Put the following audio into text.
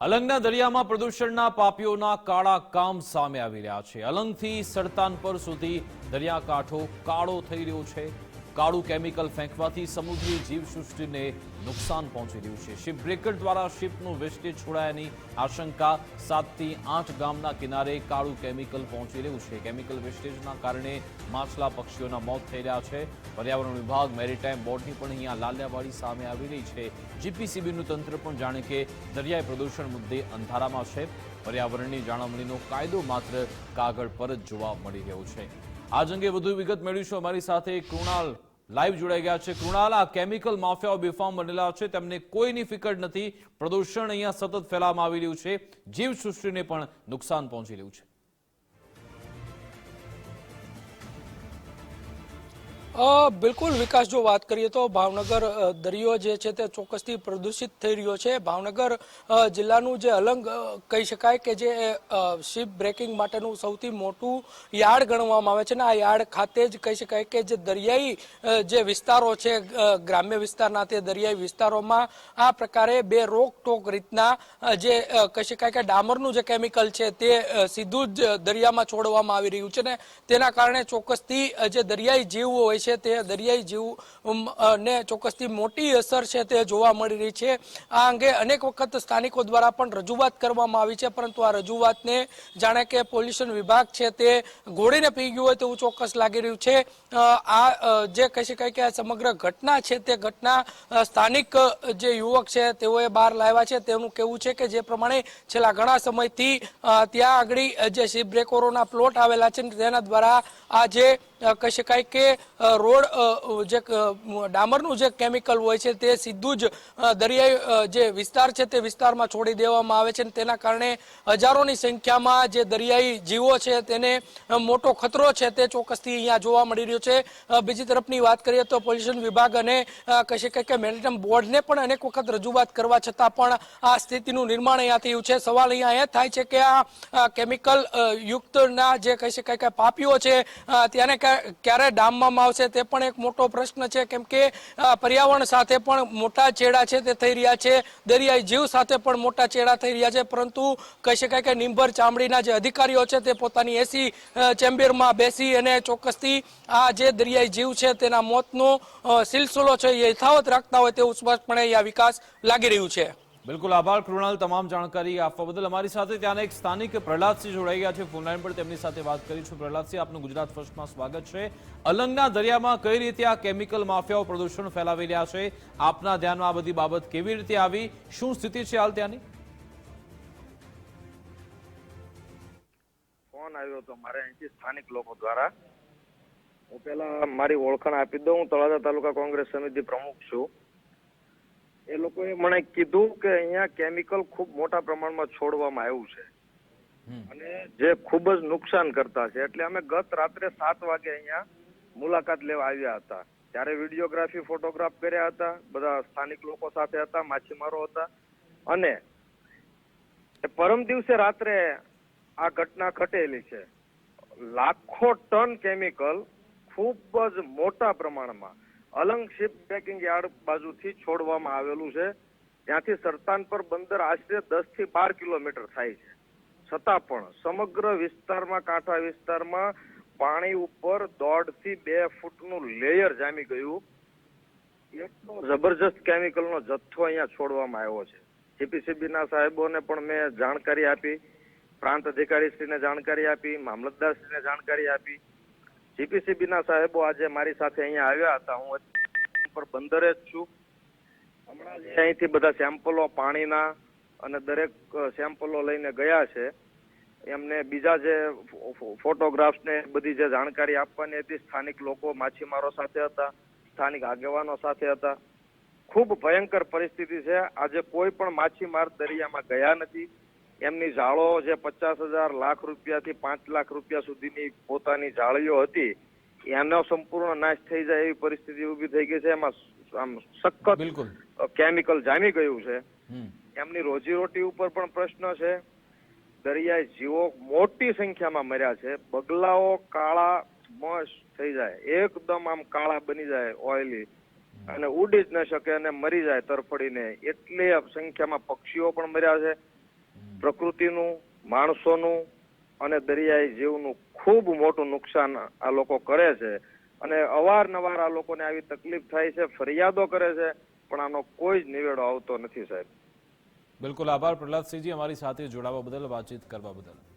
અલંગના દરિયામાં પ્રદૂષણના પાપીઓના કાળા કામ સામે આવી રહ્યા છે. અલંગથી સડતાનપર સુધી દરિયાકાંઠો કાળો થઈ રહ્યો છે. કાળું કેમિકલ ફેંકવાથી સમુદ્રી જીવસૃષ્ટિને નુકસાન પહોંચી રહ્યું છે. શિપ બ્રેકર દ્વારા શિપનું વેસ્ટેજ છોડાયાની આશંકા સાતથી આઠ ગામના કિનારે કાળું કેમિકલ પહોંચી રહ્યું છે. કેમિકલ વેસ્ટેજના કારણે માછલા પક્ષીઓના મોત થઈ રહ્યા છે. પર્યાવરણ વિભાગ, મેરીટાઈમ બોર્ડની પણ અહીંયા લાલિયાવાડી સામે આવી રહી છે. જીપીસીબીનું તંત્ર પણ જાણે કે દરિયાઈ પ્રદૂષણ મુદ્દે અંધારામાં છે. પર્યાવરણની જાળવણીનો કાયદો માત્ર કાગળ પર જ જોવા મળી રહ્યો છે. આજ અંગે વધુ વિગત મેળવીશું અમારી સાથે કૃણાલ લાઈવ જોડાઈ ગયા છે કૃણાલ. આ કેમિકલ માફિયાઓ બેફામ બનેલા છે. તેમને કોઈની ફિકર નથી. પ્રદૂષણ અહીંયા સતત ફેલાવવામાં આવી રહ્યું છે. જીવસૃષ્ટિને પણ નુકસાન પહોંચી રહ્યું છે. બિલકુલ, વિકાસ, જો વાત કરીએ તો ભાવનગર દરિયો જે છે તે ચોક્કસથી પ્રદૂષિત થઈ રહ્યો છે. ભાવનગર જિલ્લાનું જે અલંગ કહી શકાય કે જે શિપ બ્રેકિંગ માટેનું સૌથી મોટું યાર્ડ ગણવામાં આવે છે ને આ યાર્ડ ખાતે જ કહી શકાય કે જે દરિયાઈ જે વિસ્તારો છે ગ્રામ્ય વિસ્તારના તે દરિયાઈ વિસ્તારોમાં આ પ્રકારે બે રોકટોક રીતના જે કહી શકાય કે ડામરનું જે કેમિકલ છે તે સીધું જ દરિયામાં છોડવામાં આવી રહ્યું છે ને તેના કારણે ચોક્કસથી જે દરિયાઈ જીવો હોય છે તે દરિયાઈ જીવ ને ચોક્કસથી મોટી અસર છે તે જોવા મળી રહી છે. આ અંગે અનેક વખત સ્થાનિકો દ્વારા પણ રજૂઆત કરવામાં આવી છે, પરંતુ આ રજૂઆતને જાણે કે પોલ્યુશન વિભાગ છે તે ઘોડીને પી ગયું હોય તેવું ચોક્કસ લાગી રહ્યું છે. આ જે કહી શકાય કે આ સમગ્ર ઘટના છે તે ઘટના સ્થાનિક જે યુવક છે તેઓએ બહાર લાવ્યા છે. તેનું કહેવું છે કે જે પ્રમાણે છેલ્લા ઘણા સમયથી ત્યાં આગળ જે શિપ બ્રેકરોના પ્લોટ આવેલા છે તેના દ્વારા આ જે કહી શકાય કે રોડ જે ડામરનું જે કેમિકલ હોય છે તે સીધું જ દરિયાઈ જે વિસ્તાર છે તે વિસ્તારમાં છોડી દેવામાં આવે છે તેના કારણે હજારોની સંખ્યામાં જે દરિયાઈ જીવો છે તેને મોટો ખતરો છે તે ચોક્કસથી અહીંયા જોવા મળી રહ્યો છે. બીજી તરફની વાત કરીએ તો પોલ્યુશન વિભાગ અને કહી શકાય કે મેરીટાઈમ બોર્ડને પણ અનેક વખત રજૂઆત કરવા છતાં પણ આ સ્થિતિનું નિર્માણ અહીંયા થયું છે. સવાલ અહીંયા એ થાય છે કે આ કેમિકલ યુક્તના જે કહી શકાય કે પાપીઓ છે ત્યાંને ક્યારે ડામવામાં આવશે તે પણ એક મોટો પ્રશ્ન છે. કેમ કે પર્યાવરણ સાથે પણ મોટા ચેડા છે તે થઈ રહ્યા છે. દરિયાઈ જીવ સાથે પણ મોટા ચેડા થઈ રહ્યા છે. પરંતુ કહી શકાય કે નિંભર ચામડીના જે અધિકારીઓ છે તે પોતાની એસી ચેમ્બરમાં બેસી અને ચોક્કસથી આ જે દરિયાઈ જીવ છે તેના મોતનો સિલસિલો છે એ યથાવત રાખતા હોય તેવું સ્પષ્ટપણે આ વિકાસ લાગી રહ્યું છે. બિલકુલ આભાર, કૃણાલ, તમામ જાણકારી આપવા બદલ. અમારી સાથે ત્યાંના એક સ્થાનિક પ્રહલાદસિંહ જોડાઈ ગયા છે ફોનલાઈન પર. તેમની સાથે વાત કરીશું. પ્રહલાદસિંહ, આપનું ગુજરાત ફર્સ્ટમાં સ્વાગત છે. અલંગના દરિયામાં કઈ રીતે આ કેમિકલ માફિયાઓ પ્રદૂષણ ફેલાવી રહ્યા છે? આપના ધ્યાનમાં આ બધી બાબત કેવી રીતે આવી? શું સ્થિતિ છે હાલ ત્યાંની? ફોન આવ્યો હતો મારે અહીંથી સ્થાનિક લોકો દ્વારા. હું પેલા મારી ઓળખાણ આપી દઉં. હું તળાજા તાલુકા કોંગ્રેસ સમિતિ પ્રમુખ છું. એ લોકોએ મને કીધું કે અહીંયા કેમિકલ ખૂબ મોટા પ્રમાણમાં છોડવામાં આવ્યું છે. અને જે ખૂબ જ નુકસાન કરતા છે. એટલે અમે ગત રાત્રે સાત વાગે અહીંયા મુલાકાત લેવા આવ્યા હતા. ત્યારે વિડીયોગ્રાફી ફોટોગ્રાફ કર્યા હતા. બધા સ્થાનિક લોકો સાથે હતા માછીમારો હતા. અને પરમ દિવસે રાત્રે આ ઘટના ઘટેલી છે. લાખો ટન કેમિકલ ખૂબ જ મોટા પ્રમાણમાં અલંગ શિપ પેકિંગ યાર્ડ બાજુથી છોડવામાં આવેલું છે. ત્યાંથી સરતાનપર બંદર આશરે દસથી બાર કિલોમીટર થાય છે. છતાં પણ સમગ્ર વિસ્તારમાં, કાંઠા વિસ્તારમાં પાણી ઉપર દોઢથી બે ફૂટનું લેયર જામી ગયું. એટલો જબરજસ્ત કેમિકલનો જથ્થો અહીંયા છોડવામાં આવ્યો છે. જીપીસીબીના સાહેબોને પણ મેં જાણકારી આપી, પ્રાંત અધિકારીશ્રીને જાણકારી આપી, મામલતદારશ્રીને જાણકારી આપી. જીપીસીબી ના સાહેબો આજે મારી સાથે અહીંયા આવ્યા હતા. હું પર બંદરે જ છું. હમણાં જે અહીંથી બધા સેમ્પલો પાણીના અને દરેક સેમ્પલો લઈને ગયા છે. એમને બીજા જે ફોટોગ્રાફ્સ ને બધી જે જાણકારી આપવાની હતી, સ્થાનિક લોકો માછીમારો સાથે હતા, સ્થાનિક આગેવાનો સાથે હતા. ખૂબ ભયંકર પરિસ્થિતિ છે. આજે કોઈ પણ માછીમાર દરિયામાં ગયા નથી. એમની જાળો જે પચાસ હજાર લાખ રૂપિયાથી પાંચ લાખ રૂપિયા સુધીની પોતાની જાળીઓ હતી એનો સંપૂર્ણ નાશ થઈ જાય એવી પરિસ્થિતિ ઊભી થઈ ગઈ છે. એમાં આમ સખત કેમિકલ જામી ગયું છે. એમની રોજીરોટી ઉપર પણ પ્રશ્ન છે. દરિયાઈ જીવો મોટી સંખ્યામાં મર્યા છે. બગલાઓ કાળા મસ થઈ જાય. એકદમ આમ કાળા બની જાય ઓઇલી. અને ઉડી જ ન શકે અને મરી જાય તરફડીને. એટલી સંખ્યામાં પક્ષીઓ પણ મર્યા છે. પ્રકૃતિનું, માણસોનું અને દરિયાઈ જીવનું ખૂબ મોટું નુકસાન આ લોકો કરે છે. અને અવારનવાર આ લોકોને આવી તકલીફ થાય છે, ફરિયાદો કરે છે, પણ આનો કોઈ જ નિવેડો આવતો નથી સાહેબ. બિલકુલ આભાર પ્રહલાદસિંહજી, અમારી સાથે જોડાવા બદલ, વાતચીત કરવા બદલ.